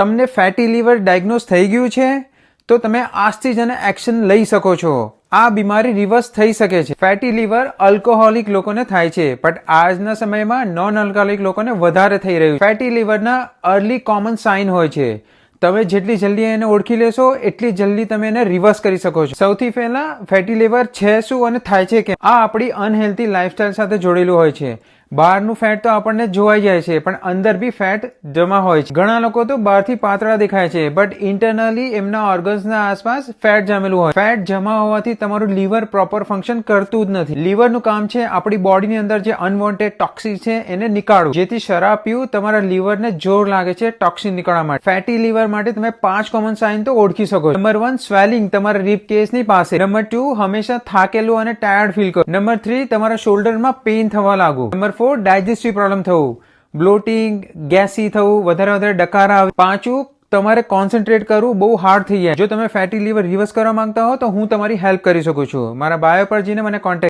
તમને fatty liver diagnose થઈ ગયું છે, તો તમે આજથી જ એક્શન લઈ શકો છો. આ બીમારી રિવર્સ થઈ શકે છે. ફેટી લીવર અલ્કોહોલિક લોકોને થાય છે બટ આજના સમયમાં નોન અલ્કોહોલિક લોકોને વધારે થઈ રહ્યું છે. ફેટી લીવરના અર્લી કોમન સાઇન હોય છે. તમે જેટલી જલ્દી એને ઓળખી લેશો, એટલી જલ્દી તમે એને રિવર્સ કરી શકો છો. સૌથી પહેલા ફેટી લીવર છે શું અને થાય છે કે આ આપણી અનહેલ્ધી લાઇફસ્ટાઇલ સાથે જોડેલું હોય છે. બહારનું ફેટ તો આપણને જોવાઈ જાય છે, પણ અંદર બી ફેટ જમા હોય છે. ઘણા લોકો તો બહારથી પાતળા દેખાય છે, બટ ઇન્ટરનલી એમના ઓર્ગન્સના આસપાસ ફેટ જામેલું હોય. ફેટ જમા હોવાથી તમારું લીવર પ્રોપર ફંક્શન કરતું જ નથી. લીવરનું કામ છે આપણી બોડીની અંદર જે અનવોન્ટેડ ટોક્સિન છે એને નીકાળવું. જેથી શરાબ પીવું, તમારા લીવરને જોર લાગે છે ટોક્સિન નીકળવા માટે. ફેટી લીવર માટે તમે પાંચ કોમન સાઇન તો ઓળખી શકો નંબર વન સ્વેલિંગ તમારા રીપ કેસની પાસે. નંબર ટુ હંમેશા થાકેલું અને ટાયર્ડ ફીલ કરો. નંબર થ્રી તમારા શોલ્ડરમાં પેઇન થવા લાગુ નંબર ફોર ડાયજેસ્ટિવ પ્રોબ્લેમ થવું બ્લોટિંગ ગેસી થવું, વધારે વધારે ડકારા આવે પાંચું તમારે કોન્સન્ટ્રેટ કરવું બહુ હાર્ડ થઈ જાય. જો તમે ફેટી લીવર રિવર્સ કરવા માંગતા હો, તો હું તમારી હેલ્પ કરી શકું છું. મારા બાયો પર જઈને મને કોન્ટેક્ટ